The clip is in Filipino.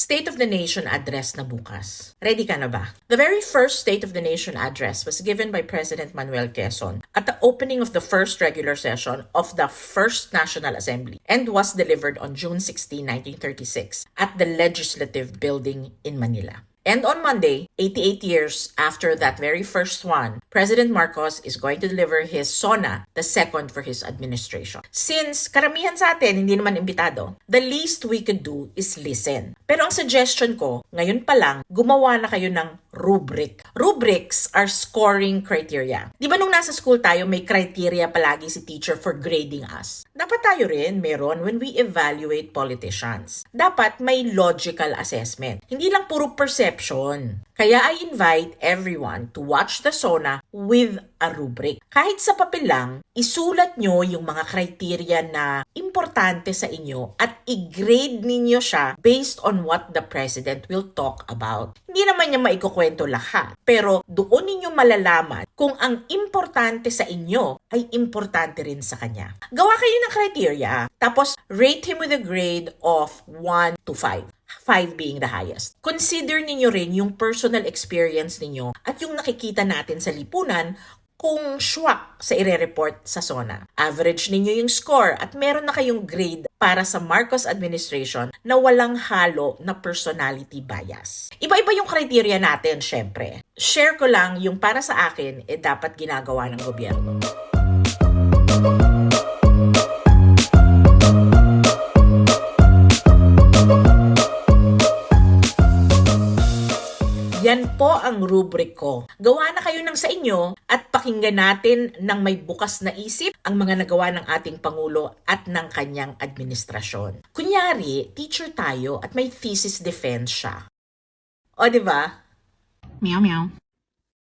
State of the Nation address na bukas. Ready ka na ba? The very first State of the Nation address was given by President Manuel Quezon at the opening of the first regular session of the First National Assembly and was delivered on June 16, 1936 at the Legislative Building in Manila. And on Monday, 88 years after that very first one, President Marcos is going to deliver his SONA, the second for his administration. Since karamihan sa atin hindi naman imbitado, the least we could do is listen. Pero ang suggestion ko, ngayon pa lang, gumawa na kayo ng rubric. Rubrics are scoring criteria. Di ba nung nasa school tayo, may criteria palagi si teacher for grading us? Dapat tayo rin meron when we evaluate politicians. Dapat may logical assessment. Hindi lang puro perception. Kaya I invite everyone to watch the SONA with a rubric. Kahit sa papel lang, isulat nyo yung mga criteria na importante sa inyo at i-grade ninyo siya based on what the president will talk about. Hindi naman niya maikukwento lahat, pero doon ninyo malalaman kung ang importante sa inyo ay importante rin sa kanya. Gawa kayo ng criteria, tapos rate him with a grade of 1 to 5. 5 being the highest. Consider ninyo rin yung personal experience ninyo at yung nakikita natin sa lipunan kung swak sa ire-report sa SONA. Average ninyo yung score at meron na kayong grade para sa Marcos administration na walang halo na personality bias. Iba-iba yung criteria natin, syempre. Share ko lang yung para sa akin, eh dapat ginagawa ng gobyerno. Yan po ang rubric ko. Gawa na kayo ng sa inyo at pakinggan natin ng may bukas na isip ang mga nagawa ng ating Pangulo at ng kanyang administrasyon. Kunyari, teacher tayo at may thesis defense siya. O, di ba? Meow meow.